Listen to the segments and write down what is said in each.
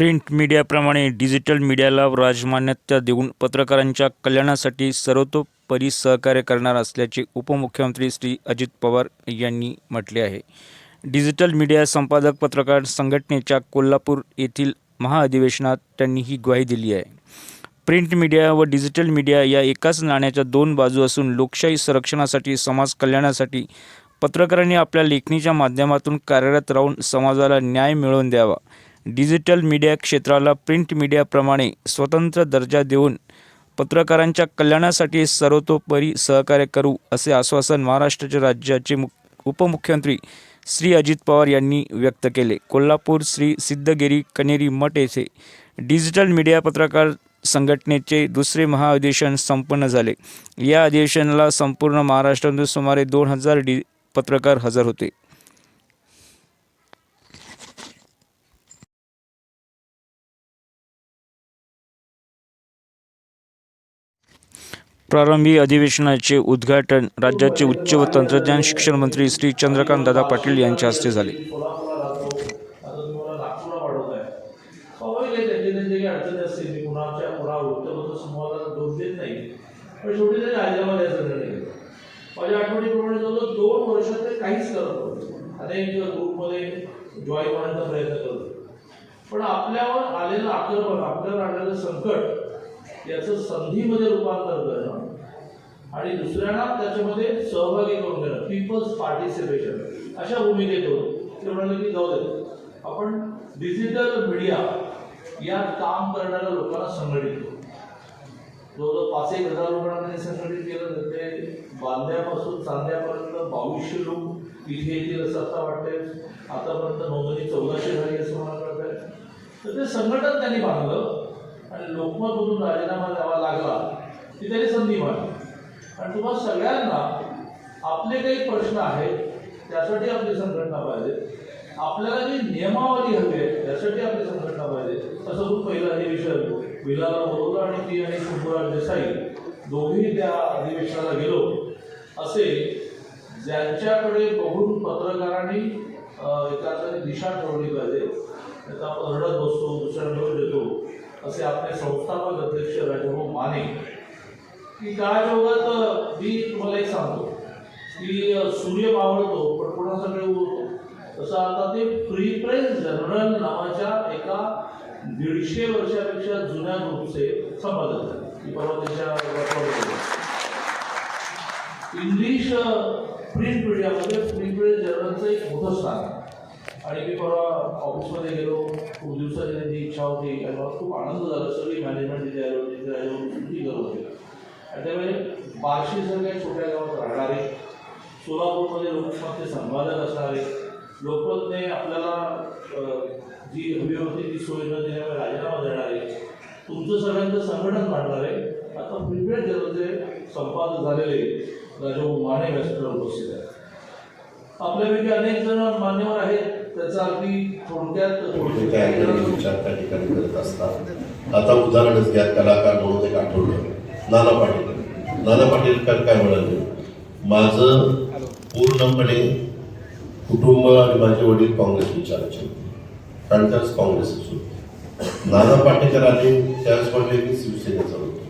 Print मीडियाप्रमाणे digital मीडियाला राजमान्यता देऊन पत्रकारांच्या कल्याणासाठी सर्वतोपरी सहकार्य करणार असल्याचे उपमुख्यमंत्री श्री अजित पवार यांनी म्हटले आहे. डिजिटल मीडिया संपादक पत्रकार संघटनेच्या कोल्हापूर येथील महाअधिवेशनात त्यांनी ही ग्वाही दिली आहे. प्रिंट मीडिया व डिजिटल मीडिया या एकाच नाण्याच्या दोन बाजू असून लोकशाही संरक्षणासाठी समाज कल्याणासाठी पत्रकारांनी आपल्या लेखणीच्या माध्यमातून कार्यरत राहून समाजाला न्याय मिळवून द्यावा. डिजिटल मीडिया क्षेत्राला प्रिंट मीडियाप्रमाणे स्वतंत्र दर्जा देऊन पत्रकारांच्या कल्याणासाठी सर्वतोपरी सहकार्य करू असे आश्वासन महाराष्ट्राचे राज्याचे मुख उपमुख्यमंत्री श्री अजित पवार यांनी व्यक्त केले. कोल्हापूर श्री सिद्धगिरी कनेरी मठ येथे डिजिटल मीडिया पत्रकार संघटनेचे दुसरे महाअधिवेशन संपन्न झाले. या अधिवेशनाला संपूर्ण महाराष्ट्रातून सुमारे दोन हजार डी पत्रकार हजर होते. प्रारंभी अधिवेशनाचे उद्घाटन राज्याचे उच्च व तंत्रज्ञान शिक्षण मंत्री श्री चंद्रकांत दादा पाटील यांच्या हस्ते झाले माझ्या आठवणीप्रमाणे जवळजवळ दोन वर्ष ते काहीच करत नव्हते अनेक ग्रुपमध्ये जॉईन होण्याचा प्रयत्न करत होते. पण आपल्यावर आलेलं आक्रमण आपल्यावर आलेलं संकट याचं संधीमध्ये रूपांतर करणं आणि दुसऱ्यांना त्याच्यामध्ये सहभागी करून घेणं पीपल्स पार्टिसिपेशन अशा भूमिकेत होतो ते म्हणाले की जाऊ दे. आपण डिजिटल मीडिया यात काम करणाऱ्या लोकांना संघटित करू. जवळजवळ पाच एक हजार लोकांना त्यांनी संघटित केलं. ते बांध्यापासून चांद्यापर्यंत बावीसशे लोक इथे येतील असं आता वाटतंय. आतापर्यंत नोंदणी चौदाशे झाली असं मला कळत आहे तर ते संघटन त्यांनी बांधलं आणि लोकमतमधून राजीनामा द्यावा लागला ती त्यांनी संधी मारली आणि तुम्हाला सगळ्यांना आपले काही प्रश्न आहेत त्यासाठी आपली संघटना पाहिजे. आपल्याला जी नियमावली हवी आहे त्यासाठी आपली संघटना पाहिजे. असं तू पहिला अधिवेशन विलाला बोलवलं आणि ती आणि शंभूराज देसाई दोघेही त्या अधिवेशनाला गेलो. असे ज्यांच्याकडे बघून पत्रकारांनी अं, एखाद्याने दिशा ठरवली पाहिजे त्याचा आपण रडत बसतो दुसऱ्या दोष देतो. असे आपले संस्थापक अध्यक्ष राजभाऊ माने की काळाच्या ओघात मी तुम्हाला एक सांगतो की सूर्य मावळतो पण कोणाकडे उरतो तसं आता ते फ्री प्रेस जर्नल नावाच्या एका दीडशे वर्षापेक्षा जुन्या ग्रुपचे संपादक झाले. की परवा त्याच्या इंग्लिश प्रिंट मीडियामध्ये फ्री प्रेस जर्नलचं एक मोठं स्थान. आहे आणि मी परवा ऑफिसमध्ये गेलो खूप दिवसाची त्यांची इच्छा होती. आणि मला खूप आनंद झाला. सगळी मॅनेजमेंट तिथे आली तिथे आली सुट्टी करत होती. आणि त्यामुळे बार्शीसारख्या छोट्या गावात राहणारे सोलापूरमध्ये लोकमतचे संपादक असणारे लोकमतने आपल्याला जी हवी होती ती सोय न दिल्यामुळे राजीनामा देणारे तुमचं सगळ्यांचं संघटन मांडणारे आता प्रिपेड जर्नलचे संपादक झालेले राजाभाऊ माने व्यासपीठावर उपस्थित आहेत. आपल्यापैकी अनेक जण मान्यवर आहेत त्याचा अगदी थोडक्यात थोडे विचार त्या ठिकाणी करत असतात. आता उदाहरणच घ्या कलाकार म्हणून एक आठवलं नाना पाटील. नाना पाटीलकर काय म्हणाले? माझं पूर्णपणे कुटुंब आणि माझे वडील काँग्रेस विचारायचे होते. कारण त्याच काँग्रेस होते. नाना पाटेकर आले त्याच म्हणले की शिवसेनेचा होतो.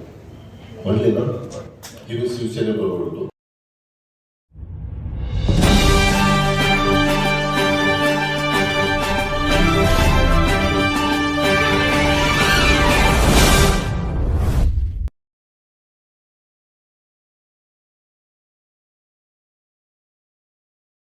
म्हणले ना की मी शिवसेनेबरोबर होतो.